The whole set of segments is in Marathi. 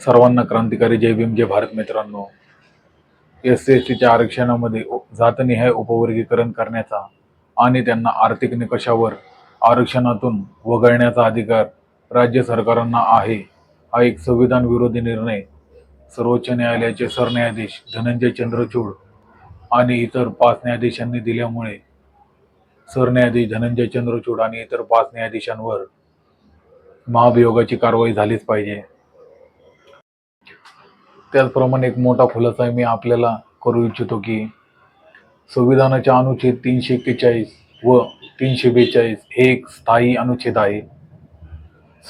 सर्वांना क्रांतिकारी जय भीम जय भारत मित्रांनो. एस सी एस टीच्या आरक्षणामध्ये जातनिहाय उपवर्गीकरण करण्याचा आणि त्यांना आर्थिक निकषावर आरक्षणातून वगळण्याचा अधिकार राज्य सरकारांना आहे हा एक संविधान विरोधी निर्णय. सर्वोच्च न्यायालयाचे सरन्यायाधीश धनंजय चंद्रचूड आणि इतर पाच न्यायाधीशांनी दिल्यामुळे सरन्यायाधीश धनंजय चंद्रचूड आणि इतर पाच न्यायाधीशांवर महाभियोगाची कारवाई झालीच पाहिजे. त्याचप्रमाणे एक मोठा खुलासा मी आपल्याला करू इच्छितो की संविधानाच्या अनुच्छेद तीनशे एक्केचाळीस व तीनशे बेचाळीस हे एक स्थायी अनुच्छेद आहे.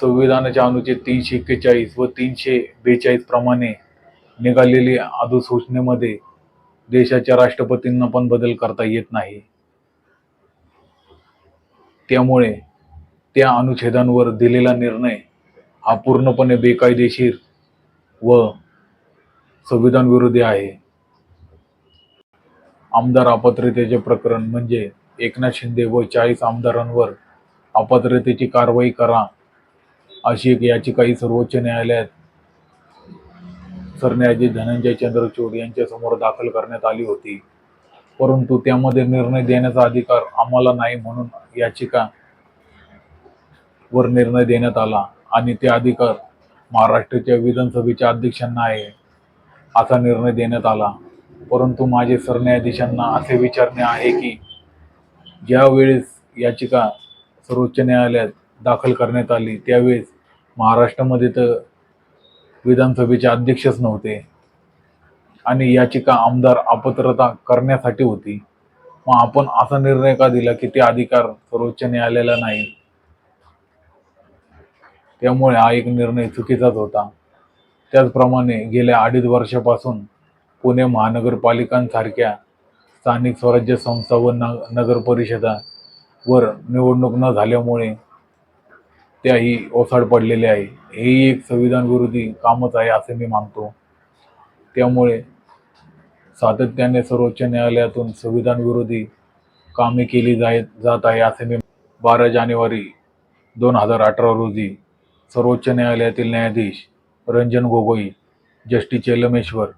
संविधानाच्या अनुच्छेद तीनशे एक्केचाळीस व तीनशे बेचाळीस प्रमाणे निघालेली अधिसूचनेमध्ये देशाच्या राष्ट्रपतींना पण बदल करता येत नाही. त्यामुळे त्या अनुच्छेदांवर दिलेला निर्णय हा पूर्णपणे बेकायदेशीर व संविधान विरोधी आहे. आमदार अपात्रतेचे प्रकरण म्हणजे एकनाथ शिंदे व चाळीस आमदारांवर अपात्रतेची कारवाई करा अशी एक याचिकाही सर्वोच्च न्यायालयात सरन्यायाधीश धनंजय चंद्रचूड यांच्यासमोर दाखल करण्यात आली होती. परंतु त्यामध्ये निर्णय देण्याचा अधिकार आम्हाला नाही म्हणून याचिका वर निर्णय देण्यात आला आणि ते अधिकार महाराष्ट्राच्या विधानसभेच्या अध्यक्षांना आहे. असा निर्णय देण्यात आला. परंतु माझे सरन्यायाधीशांना असे विचारणे आहे की ज्यावेळेस याचिका सर्वोच्च न्यायालयात दाखल करण्यात आली त्यावेळेस महाराष्ट्रामध्ये तर विधानसभेचे अध्यक्षच नव्हते आणि याचिका आमदार अपात्रता करण्यासाठी होती. मग आपण असा निर्णय का दिला की ते अधिकार सर्वोच्च न्यायालयाला नाही? त्यामुळे हा एक निर्णय चुकीचाच होता. त्याचप्रमाणे गेल्या अडीच वर्षापासून पुणे महानगरपालिकांसारख्या स्थानिक स्वराज्य संस्था व न नगरपरिषदावर वर निवडणूक न झाल्यामुळे त्याही ओसाड पडलेले आहे. हेही एक संविधान विरोधी कामच आहे असे मी मानतो. त्यामुळे सातत्याने सर्वोच्च न्यायालयातून संविधान विरोधी कामे केली जाय जात आहे असे मी बारा जानेवारी दोन हजार अठरा रोजी सर्वोच्च न्यायालयातील न्यायाधीश रंजन गोगोई जस्टी चेलमेश्वर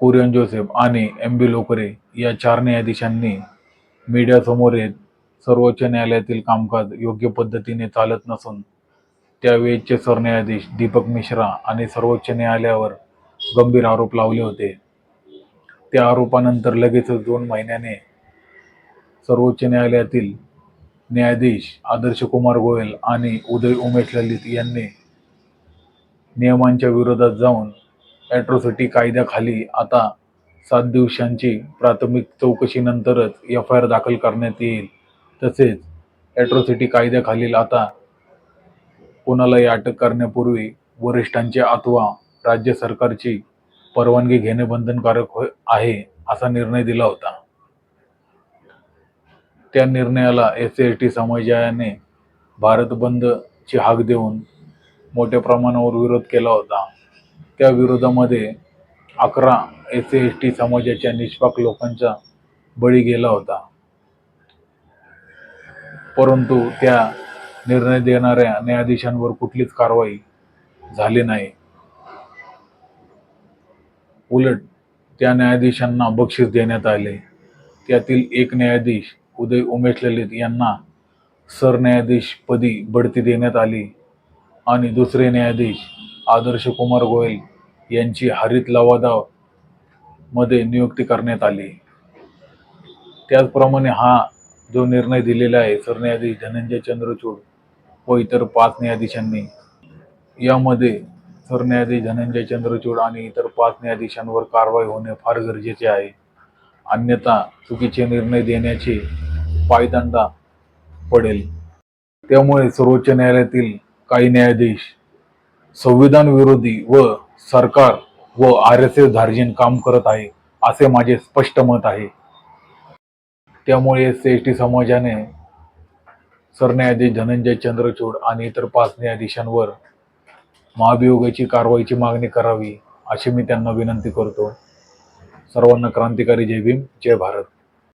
कुरियन जोसेफ आणि एम बी लोकरे या चार न्यायाधीशांनी मीडियासमोर येत सर्वोच्च न्यायालयातील कामकाज योग्य पद्धतीने चालत नसून त्यावेळेचे सरन्यायाधीश दीपक मिश्रा आणि सर्वोच्च न्यायालयावर गंभीर आरोप लावले होते. त्या आरोपानंतर लगेचच दोन महिन्याने सर्वोच्च न्यायालयातील न्यायाधीश आदर्श कुमार गोयल आणि उदय उमेश ललित यांनी नियमांच्या विरोधात जाऊन ॲट्रॉसिटी कायद्याखाली आता सात दिवसांची प्राथमिक चौकशीनंतरच एफ आय आर दाखल करण्यात येईल. तसेच ॲट्रॉसिटी कायद्याखालील आता कोणालाही अटक करण्यापूर्वी वरिष्ठांची अथवा राज्य सरकारची परवानगी घेणे बंधनकारक हो आहे असा निर्णय दिला होता. त्या निर्णयाला एस सी एस टी समाजाने भारत बंदची हाक देऊन मोठ्या प्रमाणावर विरोध केला होता. त्या विरोधामध्ये अकरा एस सी एस टी समाजाच्या निष्पाक लोकांचा बळी गेला होता. परंतु त्या निर्णय देणाऱ्या न्यायाधीशांवर कुठलीच कारवाई झाली नाही. उलट त्या न्यायाधीशांना बक्षीस देण्यात आले. त्यातील एक न्यायाधीश उदय उमेश ललित यांना सरन्यायाधीशपदी बढती देण्यात आली. आणि दुसरे न्यायाधीश आदर्श कुमार गोयल यांची हरित लवादावमध्ये नियुक्ती करण्यात आली. त्याचप्रमाणे हा जो निर्णय दिलेला आहे सरन्यायाधीश धनंजय चंद्रचूड व इतर पाच न्यायाधीशांनी यामध्ये सरन्यायाधीश धनंजय चंद्रचूड आणि इतर पाच न्यायाधीशांवर कारवाई होणे फार गरजेचे आहे. अन्यथा चुकीचे निर्णय देण्याचे पायदंडा पडेल. त्यामुळे सर्वोच्च न्यायालयातील काही न्यायाधीश संविधान विरोधी व सरकार व आर एस एस धार्जिन काम करत आहे असे माझे स्पष्ट मत आहे. त्यामुळे एस सी एस टी समाजाने सरन्यायाधीश धनंजय चंद्रचूड आणि इतर पाच न्यायाधीशांवर महाभियोगाची कारवाईची मागणी करावी अशी मी त्यांना विनंती करतो. सर्वांना क्रांतिकारी जय भीम जय भारत.